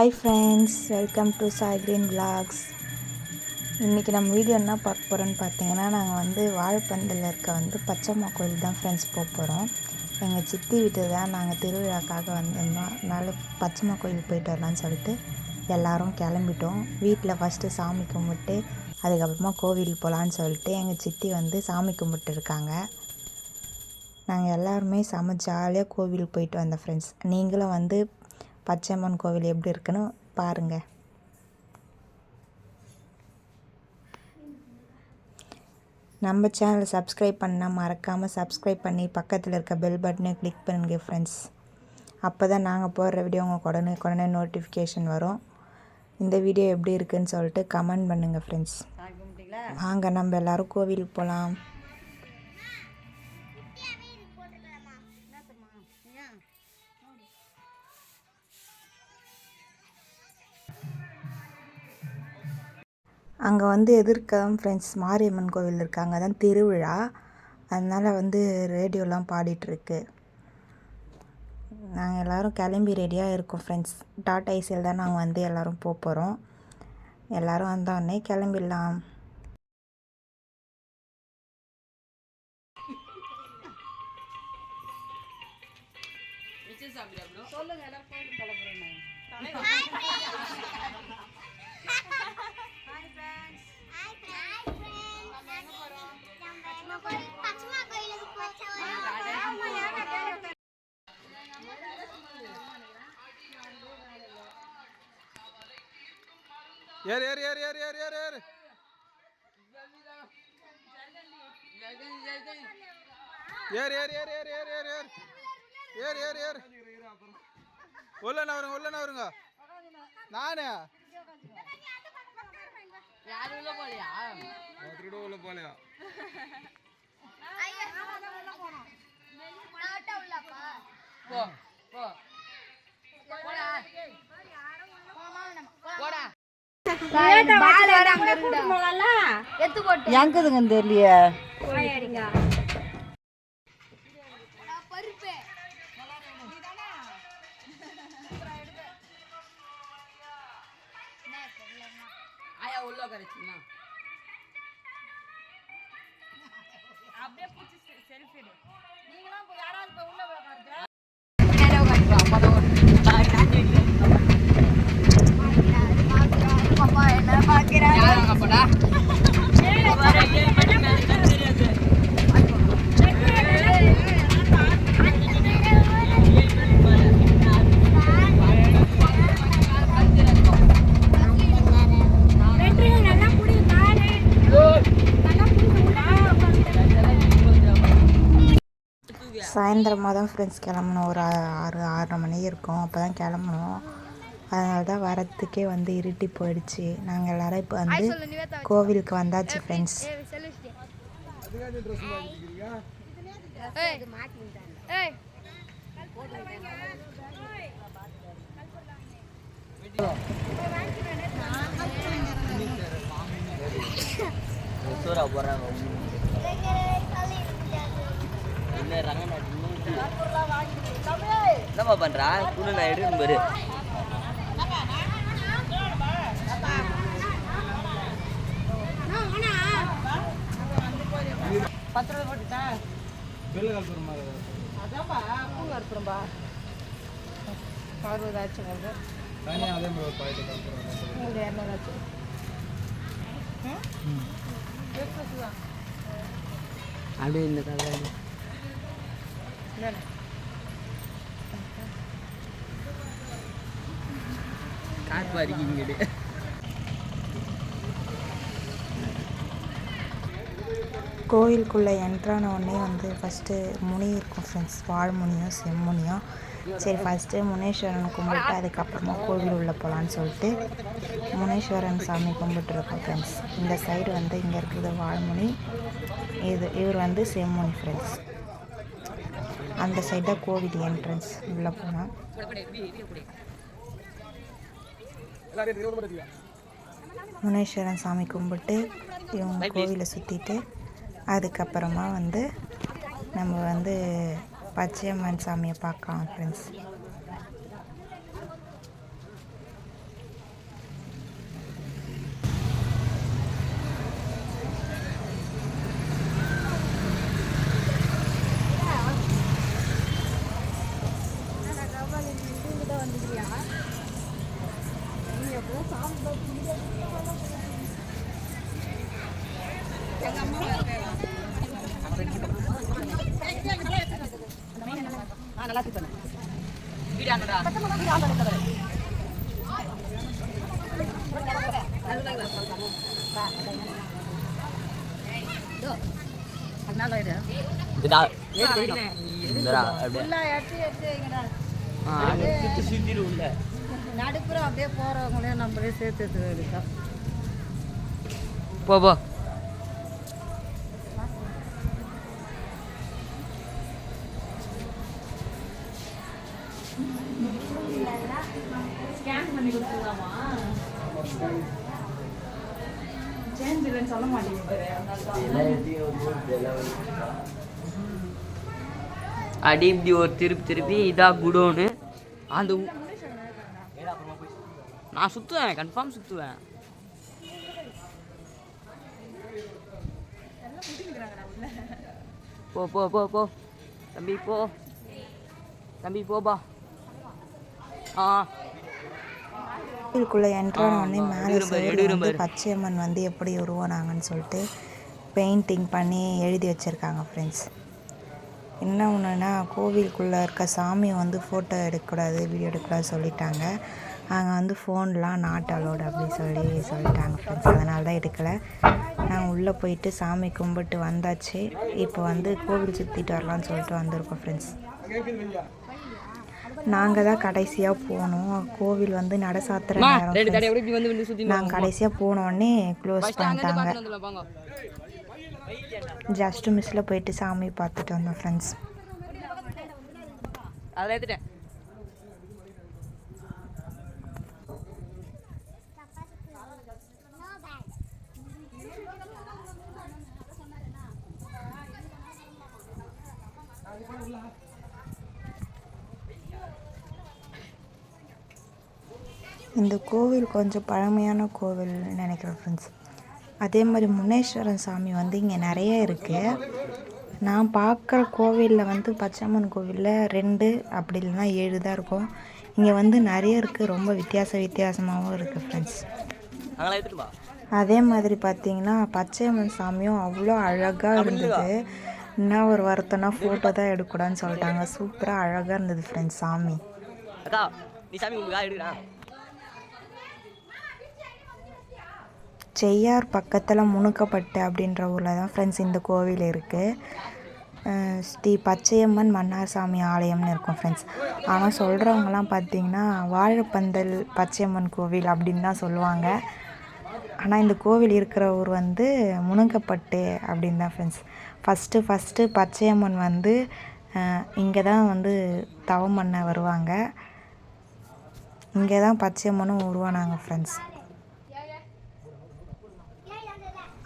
Hi friends welcome to Sai green vlogs இன்றைக்கி நம்ம video என்ன பார்க்க போகிறோன்னு பார்த்தீங்கன்னா நாங்கள் வந்து வாழைப்பந்தில் இருக்க வந்து பச்சைம்மா கோயில் தான் ஃப்ரெண்ட்ஸ் போக போகிறோம் எங்கள் சித்தி வீட்டு தான் நாங்கள் திருவிழாக்காக வந்திருந்தோம். அதனால் பச்சைம்மா கோயில் போயிட்டு வரலான்னு சொல்லிட்டு எல்லோரும் கிளம்பிட்டோம். வீட்டில் ஃபஸ்ட்டு சாமி கும்பிட்டு அதுக்கப்புறமா கோவில் போகலான்னு சொல்லிட்டு எங்கள் சித்தி வந்து சாமி கும்பிட்டு இருக்காங்க. நாங்கள் எல்லாருமே செம ஜாலியாக கோவிலுக்கு போயிட்டு வந்தோம் ஃப்ரெண்ட்ஸ் நீங்களும் வந்து பச்சையம்மன் கோவில் எப்படி இருக்குன்னு பாருங்கள் நம்ம சேனலை சப்ஸ்கிரைப் பண்ணால் மறக்காமல் சப்ஸ்கிரைப் பண்ணி பக்கத்தில் இருக்க பெல் பட்டனை கிளிக் பண்ணுங்க ஃப்ரெண்ட்ஸ் அப்போ தான் நாங்கள் போடுற வீடியோ உங்களுக்கு உடனே உடனே நோட்டிஃபிகேஷன் வரும். இந்த வீடியோ எப்படி இருக்குன்னு சொல்லிட்டு கமெண்ட் பண்ணுங்கள் ஃப்ரெண்ட்ஸ் வாங்க நம்ம எல்லோரும் கோவிலுக்கு போகலாம் அங்கே வந்து எதிர்க்க ஃப்ரெண்ட்ஸ் மாரியம்மன் கோவில் இருக்காங்க. அதான் திருவிழா. அதனால் வந்து ரேடியோலாம் பாடிட்டுருக்கு. நாங்கள் எல்லோரும் கிளம்பி ரெடியாக இருக்கோம் ஃப்ரெண்ட்ஸ் டாட்டா ஐசியில் தான் நாங்கள் வந்து எல்லோரும் போக போகிறோம் எல்லோரும் வந்தோடனே கிளம்பிடலாம். ஏறு ஏறு ஏறு ஏறு ஏறு ஏறு ஏறு ஏறு ஏறு ஏறு ஏறு ஏறு ஏறு ஏறு ஏறு ஏறு ஏறு உள்ள வருங்க உள்ள வருங்க நானே யாரும் உள்ள போலையா திருட உள்ள போலையா போ போ போடா போடா எங்குதுங்க தெரியலையே உள்ள கரைச்சுமா அப்படியே பிடிச்சி செல்ஃபி எடு. நீங்களாம் இப்போ யாராவது இப்போ உள்ள உட்காருங்க யாரும் போடா சாயந்தரமாக தான் ஃப்ரெண்ட்ஸ் கிளம்பணும். ஒரு ஆறு ஆறரை மணி இருக்கும். அப்போ தான் கிளம்பணும். அதனால தான் வரத்துக்கே வந்து இருட்டி போயிடுச்சு. நாங்கள் எல்லோரும் இப்போ வந்து கோவிலுக்கு வந்தாச்சு ஃப்ரெண்ட்ஸ் என்னப்பா பண்றா? குடு நான் எடுக்கணும் பாரு. பத்து ரூபா போட்டுட்டேன் வெள்ளை கற்பூரமா அதான்ப்பா பூ கற்பூரம்பா அறுபது ஆச்சு வருது தனியாக அதே மாதிரி ஒரு பாக்கெட் கற்பூரம் உங்களுக்கு இரநூறு அப்படியே இந்த கல்யாணம் காற்று அரிக்கிங்க கோவிலுக்குள்ளே கோயிலுக்குள்ளே என்ட்ரான உடனே வந்து ஃபஸ்ட்டு முனி இருக்கும் ஃப்ரெண்ட்ஸ் வாழ்முனியும் செம்முனியும் சரி ஃபஸ்ட்டு முனேஸ்வரன் கும்பிட்டு அதுக்கப்புறமா கோவில் உள்ளே போகலான்னு சொல்லிட்டு முனேஸ்வரன் சாமி கும்பிட்டுருக்கோம் ஃப்ரெண்ட்ஸ் இந்த சைடு வந்து இங்கே இருக்கிறது வாழ்முனி இது இவர் வந்து செம்முனி ஃப்ரெண்ட்ஸ் அந்த சைடு தான் கோவில் என்ட்ரன்ஸ் உள்ளே போனால் முனேஸ்வரன் சாமி கும்பிட்டு இவங்க கோவிலை சுற்றிட்டு அதுக்கப்புறமா வந்து நம்ம வந்து பச்சையம்மன் சாமியை பார்க்கலாம் ஃப்ரெண்ட்ஸ் நல்லா பண்ணு வீடியோ ஆனடா வீடியோ ஆன் இதுடா இந்தடா அப்படியே. எடுத்து எடுத்து வைங்கடா. ஆ சுற்றி சுற்றிட்டு உள்ள. நடுப்புற அப்படியே போறவங்களையும் நம்மளே சேர்த்து எடுத்து வேண்டியதான் போ போ. ஸ்கேன் பண்ணி கொடுத்துடலாமா? சேஞ்ச் இல்லைன்னு சொல்ல மாட்டேங்குது. அடி இப்படி ஒரு திருப்பி திருப்பி இதா குடோனு. அந்த நான் சுற்றுவேன் கன்ஃபார்ம் சுற்றுவேன் போ போ போ போ. தம்பி போ. தம்பி போப்பா ஆ. கோவிலுக்குள்ளே என்ட்ரான ஆ, உடனே ஆமா. மேலே எடுக்கிறேன் வந்து. பச்சையம்மன் வந்து எப்படி உருவானாங்கன்னு சொல்லிட்டு பெயிண்டிங் பண்ணி எழுதி வச்சுருக்காங்க ஃப்ரெண்ட்ஸ் என்ன ஒன்றுனா கோவிலுக்குள்ளே இருக்க சாமியை வந்து ஃபோட்டோ எடுக்கக்கூடாது வீடியோ எடுக்கக்கூடாது சொல்லிட்டாங்க. அங்கே வந்து ஃபோன்லாம் நாட் அலோடு அப்படி சொல்லி சொல்லிட்டாங்க ஃப்ரெண்ட்ஸ் அதனால தான் எடுக்கலை. நாங்கள் உள்ளே போயிட்டு சாமி கும்பிட்டு வந்தாச்சு. இப்போ வந்து கோவில் சுற்றிட்டு வரலாம்னு சொல்லிட்டு வந்திருக்கோம் ஃப்ரெண்ட்ஸ் நாங்கள் தான் கடைசியாக போனோம். கோவில் வந்து நட அம்மா, நேரம் நாங்கள் கடைசியாக போனோடனே க்ளோஸ் பண்ணிட்டாங்க. ஜஸ்ட் மிஸ்ஸில் போயிட்டு சாமி பார்த்துட்டு வந்தோம் ஃப்ரெண்ட்ஸ் அதில் இந்த கோவில் கொஞ்சம் பழமையான கோவில்னு நினைக்கிறேன் ஃப்ரெண்ட்ஸ் அதே மாதிரி முனேஸ்வரன் சாமி வந்து இங்கே நிறைய இருக்குது நான் பார்க்குற கோவிலில் வந்து பச்சையம்மன் கோவிலில் ரெண்டு அப்படி இல்லைன்னா ஏழு தான் இருக்கும். இங்கே வந்து நிறைய இருக்குது ரொம்ப வித்தியாச வித்தியாசமாகவும் இருக்குது ஃப்ரெண்ட்ஸ் அதே மாதிரி பார்த்தீங்கன்னா பச்சையம்மன் சாமியும் அவ்வளோ அழகாக இருந்தது. என்ன ஒரு வருத்தம்னா ஃபோட்டோ தான் எடுக்கூடாதுன்னு சொல்லிட்டாங்க. சூப்பராக அழகாக இருந்தது ஃப்ரெண்ட்ஸ் சாமி. நீ சாமி உங்களுக்கு எடுக்கிறா செய்யார் பக்கத்தில் முணுக்கப்பட்டு அப்படின்ற ஊரில் தான் ஃப்ரெண்ட்ஸ் இந்த கோவில் இருக்குது ஸ்ரீ பச்சையம்மன் மன்னார் சாமி ஆலயம்னு இருக்கும் ஃப்ரெண்ட்ஸ் ஆனால் சொல்கிறவங்கலாம் பார்த்தீங்கன்னா வாழைப்பந்தல் பச்சையம்மன் கோவில் அப்படின்னு தான் சொல்லுவாங்க. ஆனால் இந்த கோவில் இருக்கிற ஊர் வந்து முணுங்கப்பட்டு அப்படின்னு தான் ஃப்ரெண்ட்ஸ் ஃபஸ்ட்டு ஃபஸ்ட்டு பச்சையம்மன் வந்து இங்கே தான் வந்து தவம் பண்ண வருவாங்க. இங்கே தான் பச்சையம்மனும் உருவானாங்க ஃப்ரெண்ட்ஸ்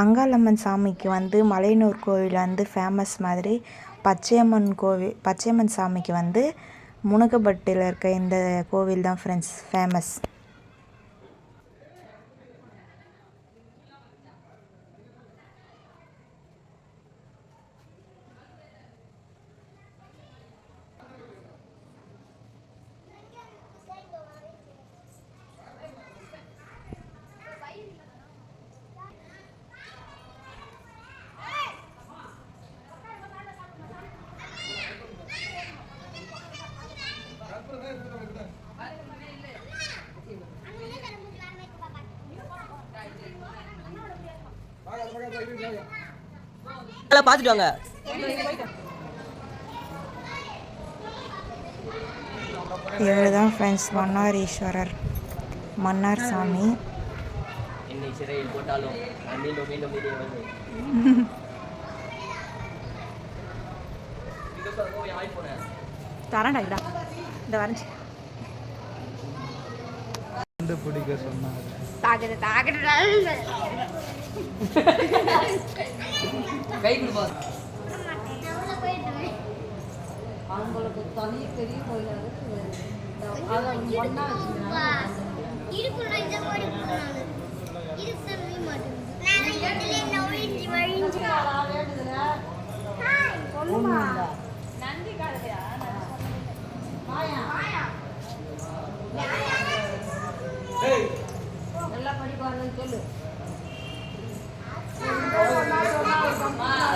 அங்காளம்மன் சாமிக்கு வந்து மலையனூர் கோவில் வந்து ஃபேமஸ் மாதிரி. பச்சையம்மன் கோவில் பச்சையம்மன் சாமிக்கு வந்து முனகப்பட்டில் இருக்க இந்த கோவில் தான் ஃப்ரெண்ட்ஸ் ஃபேமஸ் எல்லாம் பார்த்துட்டு வாங்க. இவர் தான் ஃப்ரெண்ட்ஸ் மன்னார் ஈஸ்வரர். மன்னார் சாமி. என்னை சிறையில் போட்டாலும் நான் மீண்டும் மீண்டும் வெளியே வந்து. தரேன்டா இதா. இந்த வரைஞ்சி. கண்டுபிடிக்க சொன்னாங்க தாக்குது தாக்குது கை கொடுப்பா. அவங்களுக்கு தனி பெரிய கோயில் நன்றி காலையா நல்லா படிப்பாருன்னு சொல்லு. தண்ணி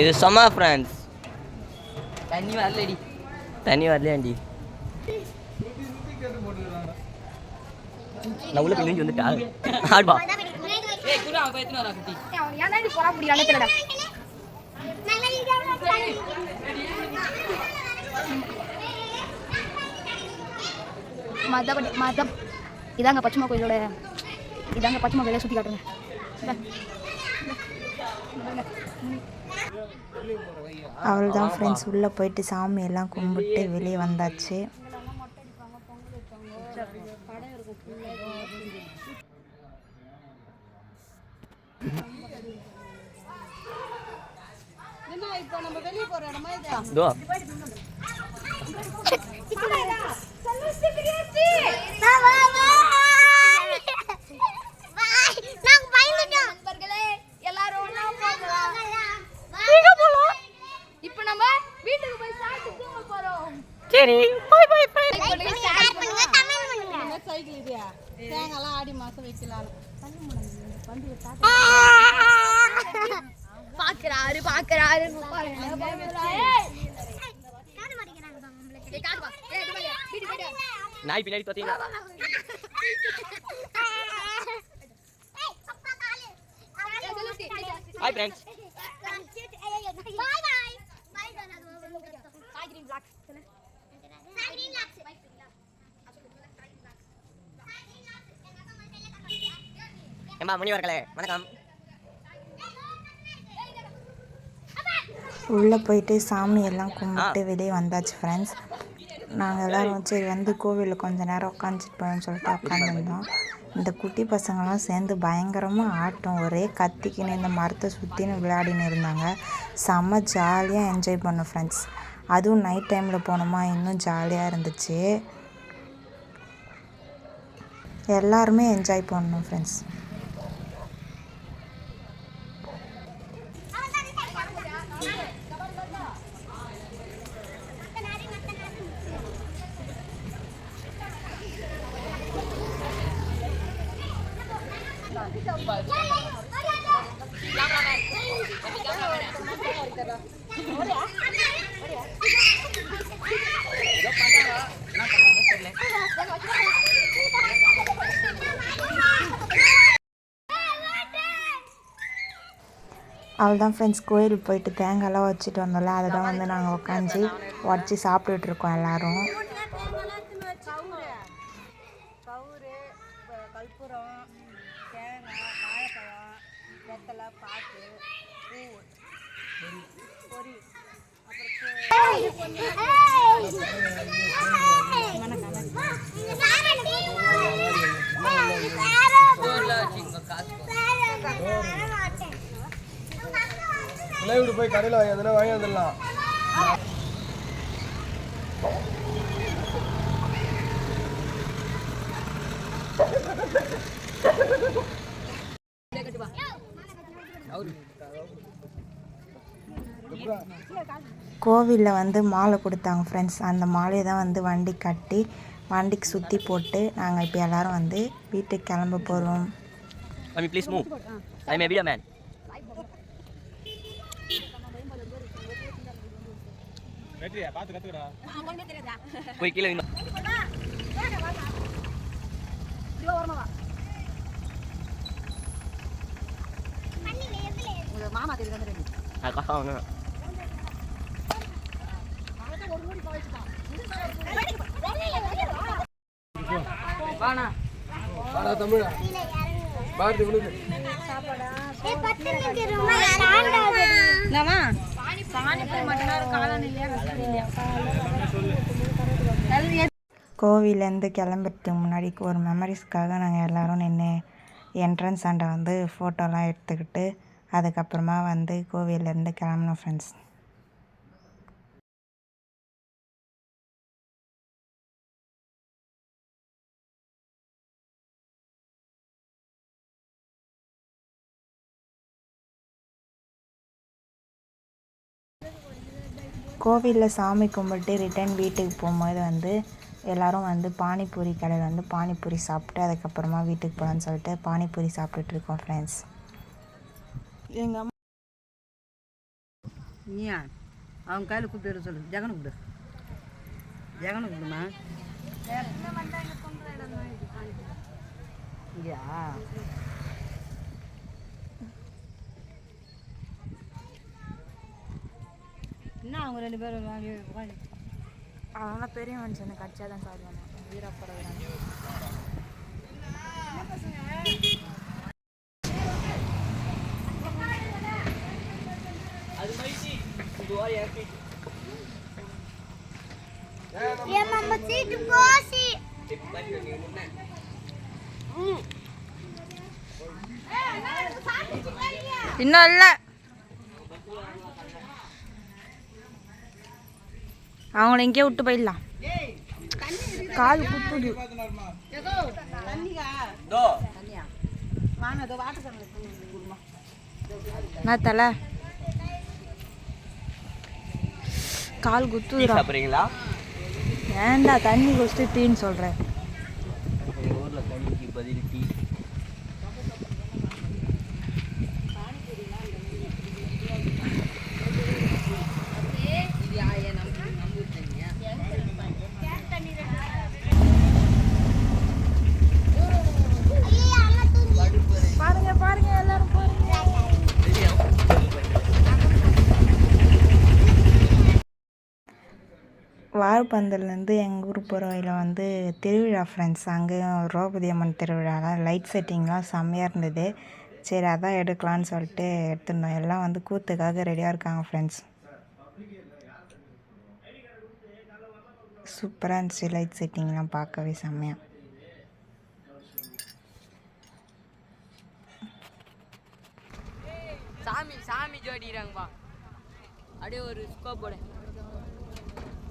இது சும்மா ஃப்ரெண்ட்ஸ் தண்ணி வரலடி. தண்ணி வரலையாண்டி நான் உள்ள போய் வந்துட்டா. ஆடுவா மதபடி மதம் இதாங்க பச்சைமா கோயிலோட இதாங்க பச்சைமா கோயிலை சுற்றி காட்டுறேன் அவள் தான் ஃப்ரெண்ட்ஸ் உள்ளே போயிட்டு சாமி எல்லாம் கும்பிட்டு வெளியே வந்தாச்சு. இப்போ நம்ம வீட்டுக்கு போய் சாப்பிட்டு தூங்க போறோம் சரி பாய் பாய் பாய் சைக்கிள் இதுயா தேங்காய்லாம் ஆடி மாசம் வைக்கலாம் பாக்குறாரு பாக்குறாரு. நாய் பின்னாடி பார்த்தீங்களா ஹாய் ஃப்ரெண்ட்ஸ் ஏம்மா முனிவர்களே வணக்கம். உள்ளே போயிட்டு சாமி எல்லாம் கும்பிட்டு வெளியே வந்தாச்சு ஃப்ரெண்ட்ஸ் நாங்கள் எல்லோரும் சரி வந்து கோவிலில் கொஞ்ச நேரம் உட்காந்துட்டு போயோம்னு சொல்லிட்டு உட்காந்துருந்தோம் இந்த குட்டி பசங்களாம் சேர்ந்து பயங்கரமாக ஆட்டம் ஒரே கத்திக்கின்னு இந்த மரத்தை சுற்றின்னு விளையாடின்னு இருந்தாங்க. செம்ம ஜாலியாக என்ஜாய் பண்ணோம் ஃப்ரெண்ட்ஸ் அதுவும் நைட் டைமில் போனோமா? இன்னும் ஜாலியாக இருந்துச்சு. எல்லாருமே என்ஜாய் பண்ணணும் ஃப்ரெண்ட்ஸ் அவள் தான் ஃப்ரெண்ட்ஸ் கோயிலுக்கு போயிட்டு தேங்காய்லாம் வச்சுட்டு வந்தோம்ல அதை தான் வந்து நாங்கள் உட்காந்து உடச்சி சாப்பிட்டுட்டு இருக்கோம் எல்லோரும். போய் கடையில் வாங்கி வந்துடலாம் வாங்கி வந்துடலாம். கோவிலில் வந்து மாலை கொடுத்தாங்க ஃப்ரெண்ட்ஸ் அந்த மாலையை தான் வந்து வண்டி கட்டி வண்டிக்கு சுற்றி போட்டு நாங்கள் இப்போ எல்லாரும் வந்து வீட்டுக்கு கிளம்ப போகிறோம் Mami, please move. I'm a video man. வெற்றியா பார்த்து கற்றுக்கடா போய் கீழே நின்னு. மாமா தெரியுது வாடா தமிழா பாரதி விழுது கோவிலேருந்து கிளம்புறதுக்கு முன்னாடி ஒரு மெமரிஸ்க்காக நாங்கள் எல்லாரும் நின்று என்ட்ரன்ஸ் ஆண்டை வந்து ஃபோட்டோலாம் எடுத்துக்கிட்டு அதுக்கப்புறமா வந்து கோவிலேருந்து கிளம்புனோம் ஃப்ரெண்ட்ஸ் கோவிலில் சாமி கும்பிட்டு ரிட்டர்ன் வீட்டுக்கு போகும்போது வந்து எல்லோரும் வந்து பானிபூரி கடையில் வந்து பானிபூரி சாப்பிட்டு அதுக்கப்புறமா வீட்டுக்கு போகலான்னு சொல்லிட்டு பானிபூரி சாப்பிட்டுட்டு இருக்கோம் ஃப்ரெண்ட்ஸ் எங்கள் அம்மா நீயா? அவங்க கையில் கூப்பிட்டு சொல்லு. ஜெகனை கூப்பிடு. ஜெகனை கூப்பிடுமா? இங்கயா என்ன அவங்க ரெண்டு பேரும் வாங்கி உட்காந்து அவங்களாம் பெரிய மனுஷனை கடிச்சா தான் சாப்பிடுவாங்க வீரப்படுறாங்க இன்னும் இல்லை. அவங்கள இங்கேயே விட்டு போயிடலாம். கால் குத்துது. தலை? கால் குத்துதுடா. சாப்பிட்றீங்களா? ஏன்டா தண்ணி குடிச்சிட்டு டீன்னு சொல்கிறேன் எங்கள் வாழைப்பந்தல்லேருந்து எங்கள் ஊர் போகிற வழியில் வந்து திருவிழா ஃப்ரெண்ட்ஸ் அங்கேயும் திரௌபதி அம்மன் திருவிழாவில் லைட் செட்டிங்லாம் செம்மையாக இருந்தது. சரி அதான் எடுக்கலான்னு சொல்லிட்டு எடுத்துருந்தோம். எல்லாம் வந்து கூத்துக்காக ரெடியாக இருக்காங்க ஃப்ரெண்ட்ஸ் சூப்பராக இருந்துச்சு லைட் செட்டிங்லாம் பார்க்கவே செம்மையாக சாமி சாமி ஜோடிக்கிறாங்கப்பா அப்படியே ஒரு ஸ்கோப்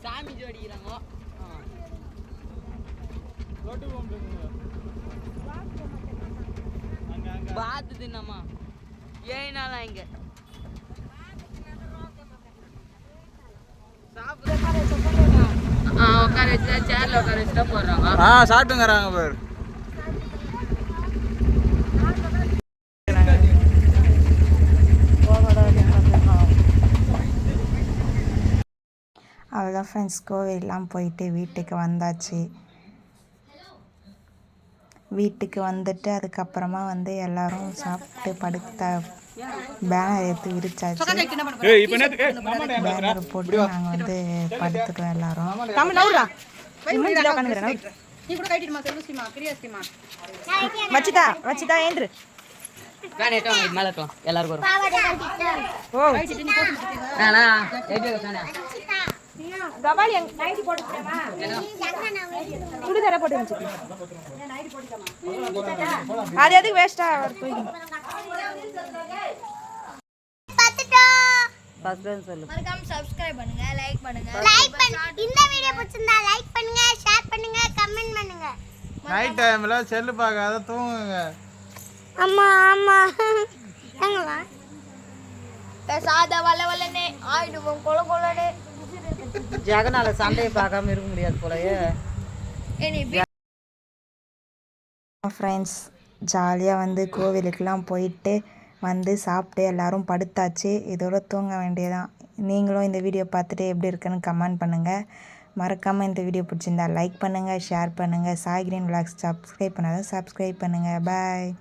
சாமி ஜோடிக்கிறாங்க ஆ. பார்த்துது என்னம்மா ஏழு நாளா இங்க ஆ உட்கார வச்சு சேர்ல உட்கார வச்சு தான் போடுறாங்க. ஆ சாப்பிட்டுங்கிறாங்க பேர். அவ்வளோதான் ஃப்ரெண்ட்ஸ் கோவிலெலாம் போயிட்டு வீட்டுக்கு வந்தாச்சு. வீட்டுக்கு வந்துட்டு அதுக்கப்புறமா வந்து எல்லாரும் சாப்பிட்டு படுத்த பேனர் எடுத்து விரிச்சாச்சு. பேனர் போட்டு நாங்கள் வந்து படுத்துக்கிறோம் எல்லாரும். வச்சுதா வச்சுதா ஏன்று எல்லாருக்கும் வரும் பாவாடை கட்டிட்டேன் ஓ கபாலி நைட்டி போட்டுக்கிறேமா சுடிதார போட்டு வச்சுக்கோ. அது எதுக்கு வேஸ்டா சொல்லு. மறக்காம சப்ஸ்கிரைப் பண்ணுங்க லைக் பண்ணுங்க. லைக் பண்ணு. இந்த வீடியோ பிடிச்சிருந்தா லைக் பண்ணுங்க ஷேர் பண்ணுங்க கமெண்ட் பண்ணுங்க. நைட் டைமில் செல்லு பார்க்காத தூங்குங்க. ஆமா ஆமா எங்களா பேசாத வல்ல வல்லனே ஆயிடுவோம் கொல கொலனே ஜெகனால சண்டையை பார்க்காம இருக்க முடியாது போலயே. ஃப்ரெண்ட்ஸ் ஜாலியாக வந்து கோவிலுக்கெலாம் போயிட்டு வந்து சாப்பிட்டு எல்லாரும் படுத்தாச்சு. இதோட தூங்க வேண்டியதான் நீங்களும் இந்த வீடியோ பார்த்துட்டு எப்படி இருக்குன்னு கமெண்ட் பண்ணுங்கள் மறக்காமல் இந்த வீடியோ பிடிச்சிருந்தா லைக் பண்ணுங்கள் ஷேர் பண்ணுங்கள் சாய் கிரீன் விளாக்ஸ் சப்ஸ்கிரைப் பண்ணாதான் சப்ஸ்கிரைப் பண்ணுங்கள் பாய்